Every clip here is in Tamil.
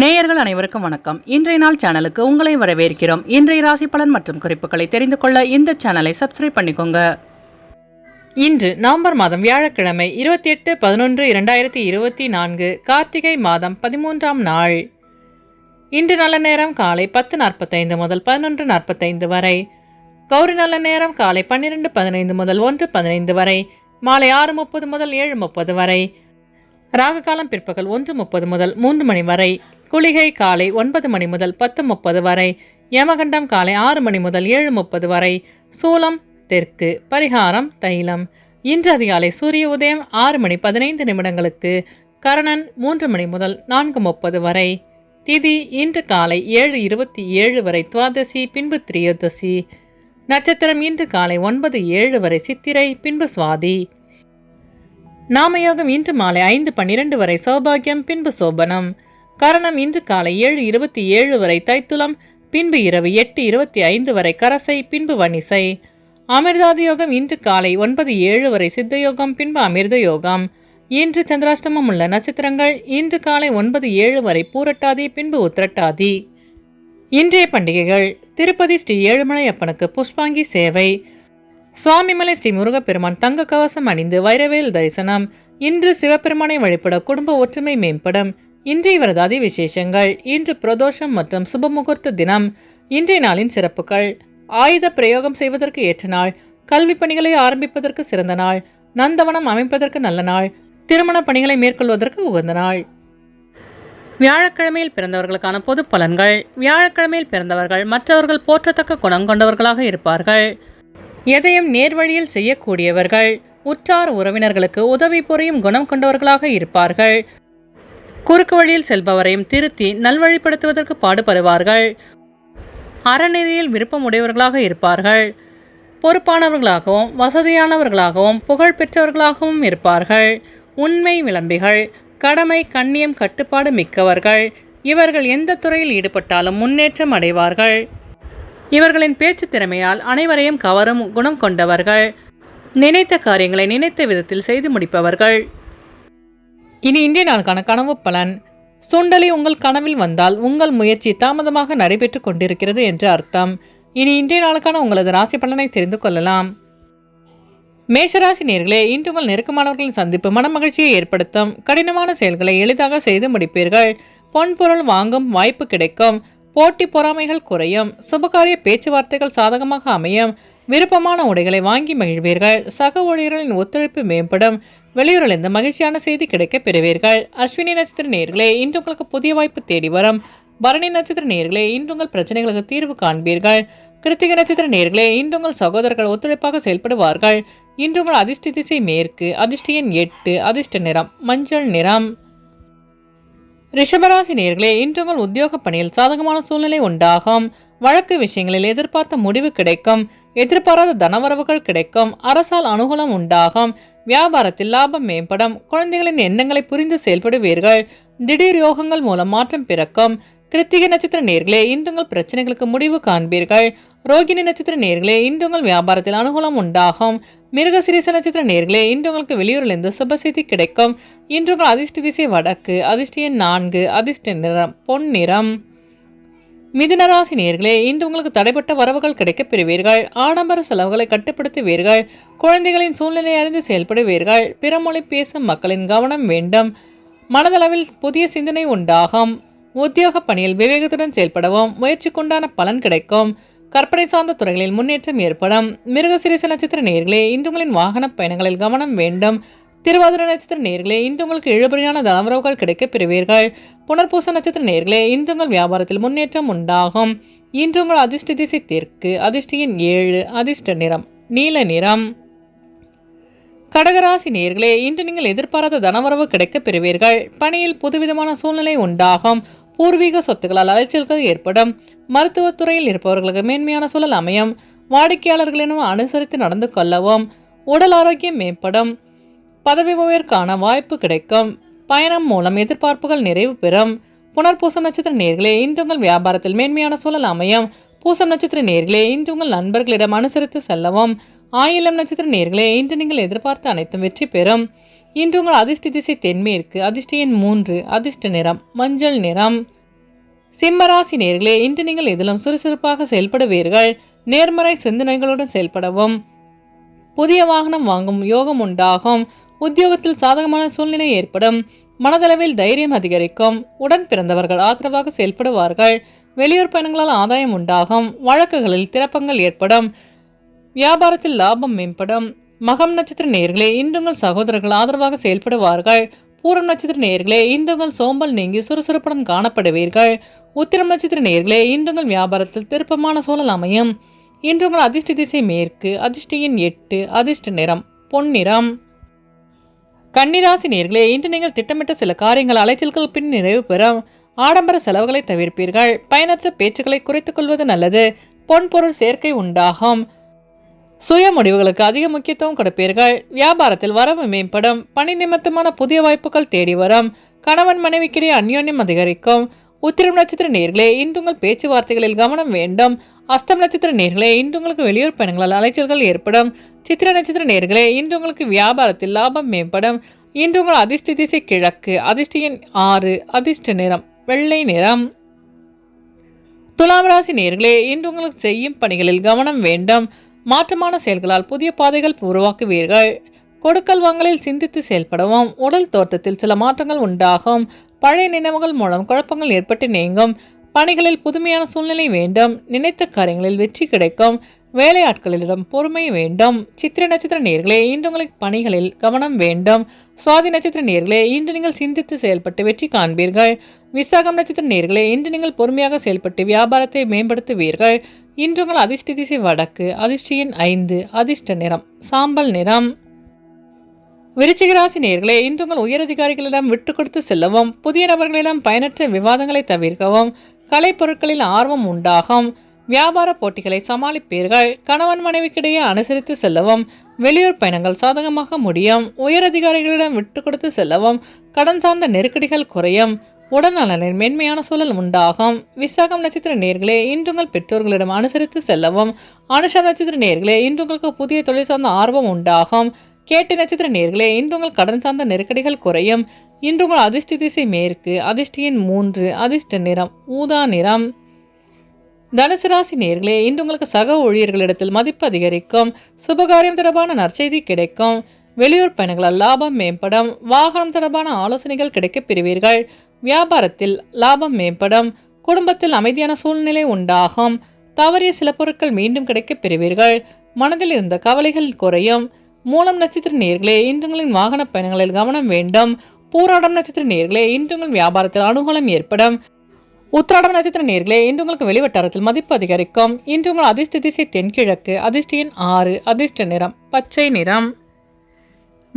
நேயர்கள் அனைவருக்கும் வணக்கம். இன்றைய நாள் சேனலுக்கு உங்களை வரவேற்கிறோம். இன்றைய ராசி பலன் மற்றும் குறிப்புகளை தெரிந்து கொள்ள இந்த சேனலை சப்ஸ்கிரைப் பண்ணிக்கோங்க. இன்று நவம்பர் மாதம் வியாழக்கிழமை இருபத்தி எட்டு பதினொன்று இரண்டாயிரத்தி இருபத்தி நான்கு கார்த்திகை மாதம் பதிமூன்றாம் நாள். இன்று நல்ல நேரம் காலை பத்து நாற்பத்தைந்து முதல் பதினொன்று நாற்பத்தைந்து வரை. கௌரி நல்ல நேரம் காலை பன்னிரெண்டு பதினைந்து முதல் ஒன்று பதினைந்து வரை. மாலை ஆறு முப்பது முதல் ஏழு முப்பது வரை. ராகு காலம் பிற்பகல் ஒன்று முப்பது முதல் மூன்று மணி வரை. குளிகை காலை ஒன்பது மணி முதல் பத்து முப்பது வரை யமகண்டம் காலை ஆறு மணி முதல் ஏழு முப்பது வரை சூலம் தெற்கு பரிகாரம் தைலம். இன்று அதிகாலை சூரிய உதயம் ஆறு மணி பதினைந்து நிமிடங்களுக்கு கரணன் மூன்று மணி முதல் நான்கு முப்பது வரை. திதி இன்று காலை ஏழு இருபத்தி ஏழு வரை துவாதசி பின்பு திரியோதசி. நட்சத்திரம் இன்று காலை ஒன்பது ஏழு வரை சித்திரை பின்பு சுவாதி. நாமயோகம் இன்று மாலை ஐந்து பன்னிரண்டு வரை சௌபாகியம் பின்பு சோபனம். கரணம் இன்று காலை ஏழு இருபத்தி ஏழு வரை தைத்துலம் பின்பு இரவு எட்டு இருபத்தி ஐந்து வரை கரசை பின்பு வனிசை அமிர்தாதியோகம் இன்று காலை ஒன்பது ஏழு வரை சித்த யோகம் பின்பு அமிர்த யோகம் இன்று சந்திராஷ்டமம் உள்ள நட்சத்திரங்கள் இன்று காலை ஒன்பது ஏழு வரை பூரட்டாதி பின்பு உத்திரட்டாதி. இன்றைய பண்டிகைகள் திருப்பதி ஸ்ரீ ஏழுமலை அப்பனுக்கு புஷ்பாங்கி சேவை. சுவாமிமலை ஸ்ரீ முருகப்பெருமான் தங்க கவசம் அணிந்து வைரவேல் தரிசனம். இன்று சிவபெருமானை வழிபட குடும்ப ஒற்றுமை மேம்படும். இன்றைய விரதாதி விசேஷங்கள் இன்று பிரதோஷம் மற்றும் சுபமுகூர்த்த தினம் இன்றைய நாளின் சிறப்புகள். ஆயுத பிரயோகம் செய்வதற்கு ஏற்ற நாள் கல்வி பணிகளை ஆரம்பிப்பதற்கு சிறந்த நாள் நந்தவனம் அமைப்பதற்கு நல்ல நாள் திருமண பணிகளை மேற்கொள்வதற்கு உகந்த நாள். வியாழக்கிழமையில் பிறந்தவர்களுக்கான பொது பலன்கள். வியாழக்கிழமையில் பிறந்தவர்கள் மற்றவர்கள் போற்றத்தக்க குணம் கொண்டவர்களாக இருப்பார்கள். எதையும் நேர்வழியில் செய்யக்கூடியவர்கள். உற்றார் உறவினர்களுக்கு உதவி புரியும் குணம் கொண்டவர்களாக இருப்பார்கள். குறுக்கு வழியில் செல்பவரையும் திருத்தி நல்வழிப்படுத்துவதற்கு பாடுபடுவார்கள். அறநெறியில் விருப்பம் உடையவர்களாக இருப்பார்கள். பொறுப்பானவர்களாகவும் வசதியானவர்களாகவும் புகழ் பெற்றவர்களாகவும் இருப்பார்கள். உண்மை விளம்பிகள் கடமை கண்ணியம் கட்டுப்பாடு மிக்கவர்கள். இவர்கள் எந்த துறையில் ஈடுபட்டாலும் முன்னேற்றம் அடைவார்கள். இவர்களின் பேச்சு திறமையால் அனைவரையும் கவரும் குணம் கொண்டவர்கள். நினைத்த காரியங்களை நினைத்த விதத்தில் செய்து முடிப்பவர்கள். இனி இன்றைய நாளுக்கான கனவு பலன். சுண்டலி உங்கள் கனவில் வந்தால் உங்கள் முயற்சி தாமதமாக நடைபெற்று கொண்டிருக்கிறது என்று அர்த்தம். இனி இன்றைய நாளுக்கான உங்களது ராசி பலனை தெரிந்து கொள்ளலாம். மேஷராசி நேர்களே இன்று உங்கள் நெருக்கமானவர்களின் சந்திப்பு மனமகிழ்ச்சியை ஏற்படுத்தும். கடினமான செயல்களை எளிதாக செய்து முடிப்பீர்கள். பொன்பொருள் வாங்கும் வாய்ப்பு கிடைக்கும். போட்டி பொறாமைகள் குறையும். சுபகாரிய பேச்சுவார்த்தைகள் சாதகமாக அமையும். விருப்பமான உடைகளை வாங்கி மகிழ்வீர்கள். சக ஊழியர்களின் ஒத்துழைப்பு மேம்படும். வெளியூரிலிருந்து மகிழ்ச்சியான செய்தி கிடைக்கப் பெறுவீர்கள். அஸ்வினி நட்சத்திர நேர்களே இன்று உங்களுக்கு புதிய வாய்ப்பு தேடி வரும். பரணி நட்சத்திர நேர்களே இன்று உங்கள் பிரச்சனைகளுக்கு தீர்வு காண்பீர்கள். கிருத்திக நட்சத்திர நேர்களே இன்று உங்கள் சகோதரர்கள் ஒத்துழைப்பாக செயல்படுவார்கள். இன்று உங்கள் அதிர்ஷ்ட திசை மேற்கு அதிர்ஷ்ட எண் எட்டு அதிர்ஷ்ட நிறம் மஞ்சள் நிறம். ரிஷபராசி நேர்களே இன்று உங்கள் உத்தியோக பணியில் சாதகமான சூழ்நிலை உண்டாகும். வழக்கு விஷயங்களில் எதிர்பார்த்த முடிவு கிடைக்கும். எதிர்பாராத தனவரவுகள் கிடைக்கும். அரசால் அனுகூலம் உண்டாகும். வியாபாரத்தில் லாபம் மேம்படும். குழந்தைகளின் எண்ணங்களை புரிந்து செயல்படுவீர்கள். திடீர் யோகங்கள் மூலம் மாற்றம் பிறக்கும். கிருத்திகை நட்சத்திர நேர்களே இன்று உங்கள் பிரச்சனைகளுக்கு முடிவு காண்பீர்கள். ரோகிணி நட்சத்திர நேர்களே இன்று உங்கள் வியாபாரத்தில் அனுகூலம் உண்டாகும். மிருகசிரீச நட்சத்திர நேர்களே இன்று உங்களுக்கு வெளியூரிலிருந்து சுபசெய்தி கிடைக்கும். இன்று உங்கள் அதிர்ஷ்ட திசை வடக்கு அதிர்ஷ்ட எண் நான்கு அதிர்ஷ்ட நிறம் பொன் நிறம். மிதுனராசி நேர்களே இன்று உங்களுக்கு தடைப்பட்ட வரவுகள் கிடைக்கப் பெறுவீர்கள். ஆடம்பர செலவுகளை கட்டுப்படுத்துவீர்கள். குழந்தைகளின் சூழ்நிலை அறிந்து செயல்படுவீர்கள். பிறமொழி பேசும் மக்களின் கவனம் வேண்டும். மனதளவில் புதிய சிந்தனை உண்டாகும். உத்தியோக பணியில் விவேகத்துடன் செயல்படவும் முயற்சிக்குண்டான பலன் கிடைக்கும். கற்பனை சார்ந்த துறைகளில் முன்னேற்றம் ஏற்படும். மிருகசிரிச நட்சத்திர நேர்களே இன்று உங்களின் வாகன பயணங்களில் கவனம் வேண்டும். திருவாதிர நட்சத்திர நேர்களே இன்று உங்களுக்கு இழுபறியான தனவரவுகள் கிடைக்கப் பெறுவீர்கள். புனர்பூச நட்சத்திர நேர்களே இன்று உங்கள் வியாபாரத்தில் முன்னேற்றம் உண்டாகும். இன்று உங்கள் அதிர்ஷ்ட திசை தெற்கு அதிர்ஷ்டியின் ஏழு அதிர்ஷ்ட நிறம் நீல நிறம். கடகராசி நேர்களே இன்று நீங்கள் எதிர்பாராத தனவரவு கிடைக்கப் பெறுவீர்கள். பணியில் புதுவிதமான சூழ்நிலை உண்டாகும். பூர்வீக சொத்துக்களால் அலைச்சல்கள் ஏற்படும். மருத்துவத்துறையில் இருப்பவர்களுக்கு மேன்மையான சூழல் அமையும். வாடிக்கையாளர்களிடம் அனுசரித்து நடந்து கொள்ளவும் உடல் ஆரோக்கியம் மேம்படும். பதவி உயர்வுக்கான வாய்ப்பு கிடைக்கும். பயணம் மூலம் எதிர்பார்ப்புகள் நிறைவு பெறும். புனர்பூசம் நட்சத்திர நேர்களே இன்று உங்கள் வியாபாரத்தில் மேன்மையான சூழல் அமையும். பூசம் நட்சத்திர நேர்களே இன்று உங்கள் நண்பர்களிடம் அனுசரித்து செல்லவும். ஆயிலம் நட்சத்திர நேர்களே இன்று நீங்கள் எதிர்பார்த்த அனைத்தும் வெற்றி பெறும். இன்று உங்கள் அதிர்ஷ்ட திசை தென்மேற்கு அதிர்ஷ்ட எண் மூன்று அதிர்ஷ்ட நிறம் மஞ்சள் நிறம். சிம்மராசி நேர்களே இன்று நீங்கள் எதிலும் சுறுசுறுப்பாக செயல்படுவீர்கள். நேர்மறை சிந்தனைகளுடன் செயல்படவும். புதிய வாகனம் வாங்கும் யோகம் உண்டாகும். உத்தியோகத்தில் சாதகமான சூழ்நிலை ஏற்படும். மனதளவில் தைரியம் அதிகரிக்கும். உடன் பிறந்தவர்கள் ஆதரவாக செயல்படுவார்கள். வெளியூர் பயணங்களால் ஆதாயம் உண்டாகும். வழக்குகளில் திறப்பங்கள் ஏற்படும். வியாபாரத்தில் லாபம் மேம்படும். மகம் நட்சத்திர நேர்களே இந்துங்கள் சகோதரர்கள் ஆதரவாக செயல்படுவார்கள். பூரம் நட்சத்திர நேர்களே இன்று சோம்பல் நீங்கி சுறுசுறுப்புடன் காணப்படுவீர்கள். உத்திரம் நட்சத்திர நேர்களே இன்று வியாபாரத்தில் திருப்பமான சூழல் அமையும். இன்றுங்கள் அதிர்ஷ்ட திசை மேற்கு அதிர்ஷ்டியின் எட்டு அதிர்ஷ்ட நிறம் பொன்னிறம் கன்னிராசி நேர்களே இன்று நீங்கள் திட்டமிட்ட சில காரியங்கள் அலைச்சல்கள் பின் நிறைவு பெறும். ஆடம்பர செலவுகளை தவிர்ப்பீர்கள். பயனற்ற பேச்சுக்களை குறைத்துக் கொள்வது நல்லது. பொன் பொருள் சேர்க்கை உண்டாகும். சுய முடிவுகளுக்கு அதிக முக்கியத்துவம் கொடுப்பீர்கள். வியாபாரத்தில் வரவு மேம்படும். பணி நிமித்தமான புதிய வாய்ப்புகள் தேடி வரும். கணவன் மனைவிக்கிடையே அந்யோன்யம் அதிகரிக்கும். உத்திரம் நட்சத்திர நேர்களே இன்று உங்கள் பேச்சுவார்த்தைகளில் கவனம் வேண்டும். அஸ்தம் நட்சத்திர நேர்களே இன்று உங்களுக்கு வெளியூர் பயணங்களால் அலைச்சல்கள் ஏற்படும். சித்திர நட்சத்திர நேர்களே இன்று உங்களுக்கு வியாபாரத்தில் லாபம் மேம்படும். இன்று உங்கள் அதிர்ஷ்ட திசை கிழக்கு அதிர்ஷ்ட எண் ஆறு அதிர்ஷ்ட நிறம் வெள்ளை நிறம். துலாம் ராசி நேர்களே இன்று உங்களுக்கு செய்யும் பணிகளில் கவனம் வேண்டும். மாற்றமான செயல்களால் புதிய பாதைகள் உருவாக்குவீர்கள். கொடுக்கல் வாங்கலில் சிந்தித்து செயல்படவும் உடல் தோற்றத்தில் சில மாற்றங்கள் உண்டாகும். பழைய நினைவுகள் மூலம் குழப்பங்கள் ஏற்பட்டு நீங்கும். பணிகளில் புதுமையான சூழ்நிலை வேண்டும். நினைத்த காரியங்களில் வெற்றி கிடைக்கும். வேலையாட்களிடம் பொறுமை வேண்டும். சித்திர நட்சத்திர நேர்களே இன்று உங்களுக்கு பணிகளில் கவனம் வேண்டும். சுவாதி நட்சத்திர நேர்களே இன்று நீங்கள் சிந்தித்து செயல்பட்டு வெற்றி காண்பீர்கள். விசாகம் நட்சத்திர நேர்களே இன்று நீங்கள் பொறுமையாக செயல்பட்டு வியாபாரத்தை மேம்படுத்துவீர்கள். இன்றுங்கள் அதிர்ஷ்ட திசை வடக்கு அதிர்ஷ்டியின் ஐந்து அதிர்ஷ்ட நிறம் சாம்பல் நிறம். விருச்சிகராசி நேர்களை நேர்களே இன்று உயரதிகாரிகளிடம் விட்டு கொடுத்து செல்லவும் புதிய நபர்களிடம் பயனற்ற விவாதங்களை தவிர்க்கவும் கலைப்பொருட்களில் ஆர்வம் உண்டாகும். வியாபார போட்டிகளை சமாளிப்பீர்கள். கணவன் மனைவிக்கிடையே அனுசரித்து செல்லவும் வெளியூர் பயணங்கள் சாதகமாக முடியும். உயரதிகாரிகளிடம் விட்டு கொடுத்து செல்லவும் கடன் சார்ந்த நெருக்கடிகள் குறையும். உடல்நலனின் மென்மையான சூழல் உண்டாகும். விசாகம் நட்சத்திர நேர்களே இன்று உங்கள் பெற்றோர்களிடம் அனுசரித்து செல்லவும். அனுஷம் நட்சத்திர நேர்களே இன்று உங்களுக்கு புதிய தொழில் சார்ந்த ஆர்வம் உண்டாகும். கேட்டு நட்சத்திர நேர்களே இன்று உங்கள் கடன் சார்ந்த நெருக்கடிகள் குறையும். இன்று உங்கள் அதிர்ஷ்ட திசை மேற்கு அதிர்ஷ்டியின் மூன்று அதிர்ஷ்ட நிறம் ஊதா நிறம். தனுசு ராசி நேர்களே இன்று உங்களுக்கு சக ஊழியர்களிடத்தில் மதிப்பு அதிகரிக்கும். சுபகாரியம் தொடர்பான நற்செய்தி கிடைக்கும். வெளியூர் பயணங்களால் லாபம் மேம்படும். வாகனம் தொடர்பான ஆலோசனைகள் கிடைக்கப் பெறுவீர்கள். வியாபாரத்தில் லாபம் மேம்படும் குடும்பத்தில் அமைதியான சூழ்நிலை உண்டாகும். தவறிய சில பொருட்கள் மீண்டும் கிடைக்கப் பெறுவீர்கள். மனதில் இருந்த கவலைகள் குறையும். மூலம் நட்சத்திர நேர்களே இன்றுங்களின் வாகன பயணங்களில் கவனம் வேண்டும். பூராடம் நட்சத்திர நேர்களே இன்றுங்கள் வியாபாரத்தில் அனுகூலம் ஏற்படும். உத்திராடம் நட்சத்திர நேர்களே இன்று உங்களுக்கு வெளிவட்டாரத்தில் மதிப்பு அதிகரிக்கும். இன்று உங்கள் அதிர்ஷ்ட திசை தென்கிழக்கு அதிர்ஷ்ட எண் ஆறு அதிர்ஷ்ட நிறம் பச்சை நிறம்.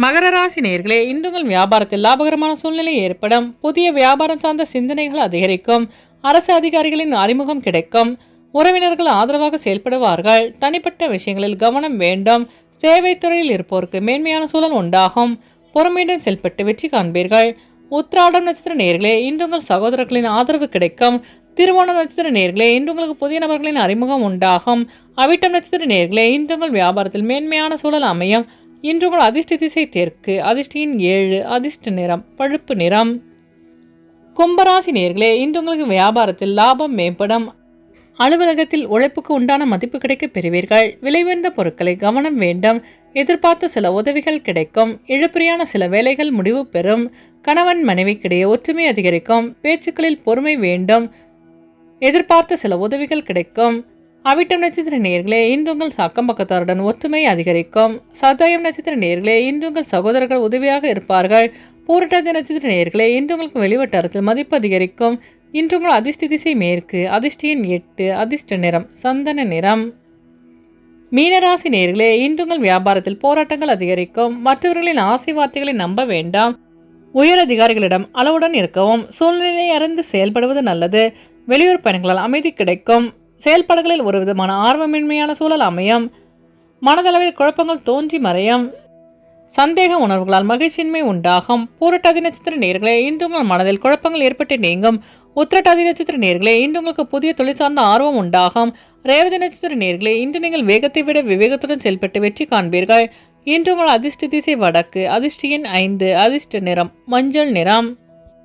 மகர ராசி நேர்களே இன்றுங்கள் வியாபாரத்தில் லாபகரமான சூழ்நிலை ஏற்படும். புதிய வியாபாரம் சார்ந்த சிந்தனைகள் அதிகரிக்கும். அரசு அதிகாரிகளின் அறிமுகம் கிடைக்கும். உறவினர்கள் ஆதரவாக செயல்படுவார்கள். தனிப்பட்ட விஷயங்களில் கவனம் வேண்டும். சேவை துறையில் இருப்போருக்கு மேன்மையான சூழல் உண்டாகும். பொறுமையுடன் செயல்பட்டு வெற்றி காண்பீர்கள். உத்திராடம் நட்சத்திர நேர்களே இன்று உங்கள் சகோதரர்களின் ஆதரவு கிடைக்கும். திருவோணம் நட்சத்திர நேர்களே இன்று உங்களுக்கு புதிய நபர்களின் அறிமுகம் உண்டாகும். அவிட்டம் நட்சத்திர நேர்களே இன்று உங்கள் வியாபாரத்தில் மேன்மையான சூழல் அமையும். இன்று உங்கள் அதிர்ஷ்ட திசை தெற்கு அதிர்ஷ்டியின் ஏழு அதிர்ஷ்ட நிறம் பழுப்பு நிறம். கும்பராசி நேர்களே இன்று உங்களுக்கு வியாபாரத்தில் லாபம் மேம்படும். அலுவலகத்தில் உழைப்புக்கு உண்டான மதிப்பு கிடைக்க பெறுவீர்கள். விலை உயர்ந்த பொருட்களை கவனம் வேண்டும். எதிர்பார்த்த சில உதவிகள் கிடைக்கும். இழுபறியான சில வேலைகள் முடிவு பெறும். கணவன் மனைவிக்கிடையே ஒற்றுமை அதிகரிக்கும். பேச்சுக்களில் பொறுமை வேண்டும். எதிர்பார்த்த சில உதவிகள் கிடைக்கும். அவிட்டம் நட்சத்திர நேர்களே இன்று உங்கள் அக்கம் பக்கத்தாருடன் ஒற்றுமை அதிகரிக்கும். சதயம் நட்சத்திர நேர்களே இன்று உங்கள் சகோதரர்கள் உதவியாக இருப்பார்கள். பூரட்டாதி நட்சத்திர நேர்களே இன்று உங்களுக்கு வெளிவட்டாரத்தில் மதிப்பு அதிகரிக்கும். இன்று உங்கள் அதிர்ஷ்ட திசை மேற்கு அதிர்ஷ்டியின் எட்டு அதிர்ஷ்ட நிறம் சந்தன நிறம். மீனராசி நேர்களே இன்று உங்கள் வியாபாரத்தில் போராட்டங்கள் அதிகரிக்கும். மற்றவர்களின் ஆசை வார்த்தைகளை நம்ப வேண்டாம். உயர் அதிகாரிகளிடம் அளவுடன் இருக்கவும். சூழ்நிலையை அறிந்து செயல்படுவது நல்லது. வெளியூர் பயணங்களால் அமைதி கிடைக்கும். செயல்பாடுகளில் ஒரு விதமான ஆர்வமின்மையான சூழல் அமையும். மனதளவில் குழப்பங்கள் தோன்றி மறையும். சந்தேக உணர்வுகளால் மகிழ்ச்சியின்மை உண்டாகும். பூரட்டாதி நட்சத்திர நேர்களே இன்று உங்கள் மனதில் குழப்பங்கள் ஏற்பட்டு நீங்கும். உத்திரட்டாதி நட்சத்திர நேர்களே இன்று உங்களுக்கு புதிய தொழில் சார்ந்த ஆர்வம் உண்டாகும். ரேவதி நட்சத்திர நேர்களே இன்று நீங்கள் வேகத்தை விட விவேகத்துடன் செயல்பட்டு வெற்றி காண்பீர்கள். இன்று உங்கள் அதிர்ஷ்ட திசை வடக்கு அதிர்ஷ்டியின் ஐந்து அதிர்ஷ்ட நிறம் மஞ்சள் நிறம்.